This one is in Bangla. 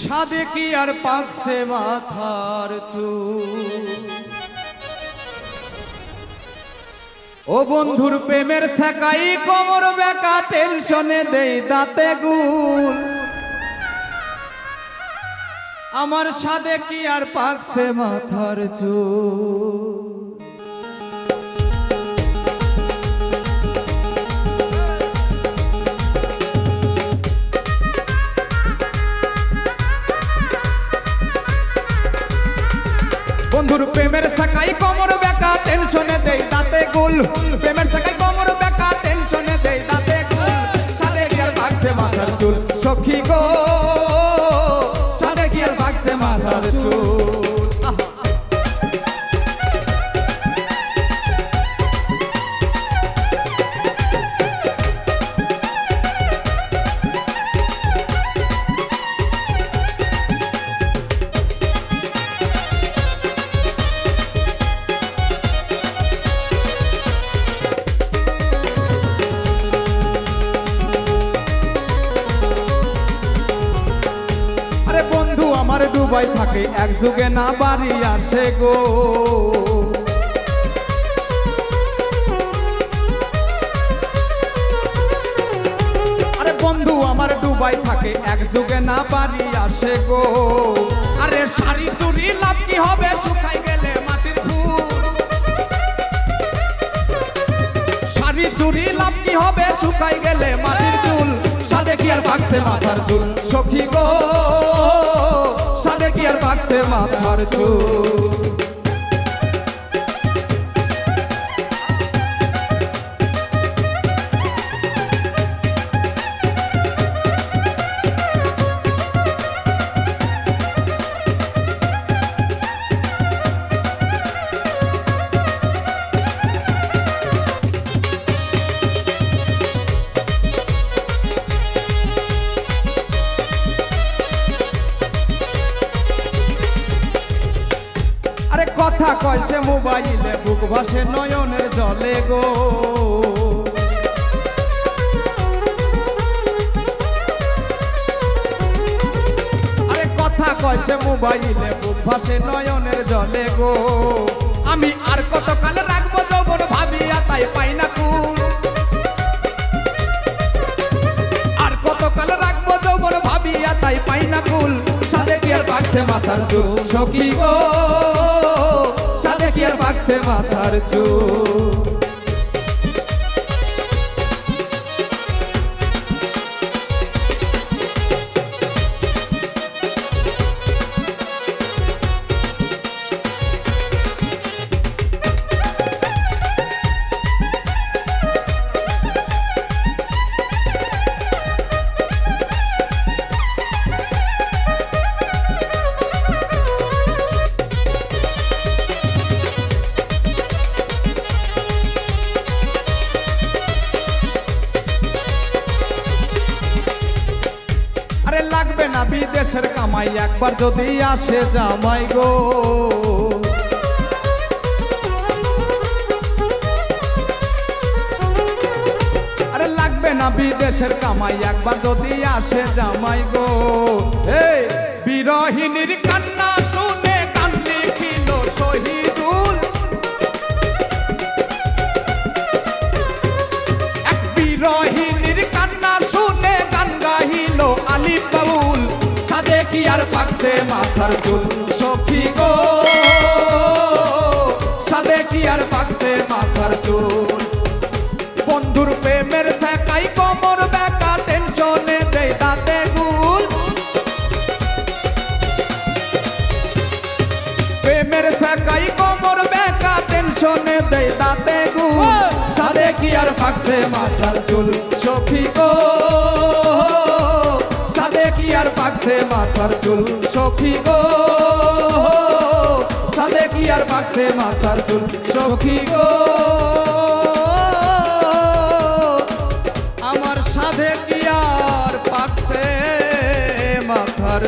সাদে কি আর পাকছে মাথার চুল? ও বন্ধুর প্রেমের থাকাই কোমর বেকা টেনশনে দেই দাঁতে গুল। আমার সাদে কি আর পাকছে মাথার চুল? বন্ধুর প্রেমের সাকাই কোমর বেকা টেনশনে দেই তাতে গুল। প্রেমের সাকাই কোমর বেকা টেনশনে দেই তাতে গুল। সাদে কি ভাগছে মাথার চুল। ডুবাই থাকে, এক যুগে না বাড়ি আসে গো। বন্ধু, আমার ডুবাই থাকে, এক যুগে না বাড়ি আসে গো। আরে শাড়ি চুরি লাভ কি হবে? শুকাই গেলে মাটির ফুল। শাড়ি চুরি লাভ কি হবে? শুকাই গেলে মাটির চুল। সাদে কি আর ভাগছে মাথার চুল? সখী গো। কি আর ভাগছে মাথার চুল? কথা কয় সে মোবাইলে, বুক ভাসে নয়নে জলে গো। আরে কথা কয় সে মোবাইলে, বুক ভাসে নয়নের জলে গো। আমি আর কতকাল রাখব যৌবন ভাবিয়া, তাই পাই না কুল। আর বাগছে মাথার চুল। সখী গো সাদে কি আর বাগছে মাথার চুল? লাগবে না বিদেশের কামাই। একবার যদি আসে জামাই গো। আরে লাগবে না বিদেশের কামাই। একবার যদি আসে জামাই গো। এই বিরহিনীর কান্না আর মাথার চুল সখী গো। সাদে কি আর পাকছে মাথার চুল? বন্ধুর প্রেমের ফেকাই কমর বেকা টেনশনে দেয় দাঁতে গুল। প্রেমের ফেকাই কমর বেকা টেনশনে দেয় দাঁতে গুল। সাদে কি আর পাকছে মাথার চুল সখী গো। পাকছে মাথার চুল সখী গো। সাথে কি আর বাক্সে মাথার চুল সখী গো? আমার সাথে কি আর বাক্সে মাথার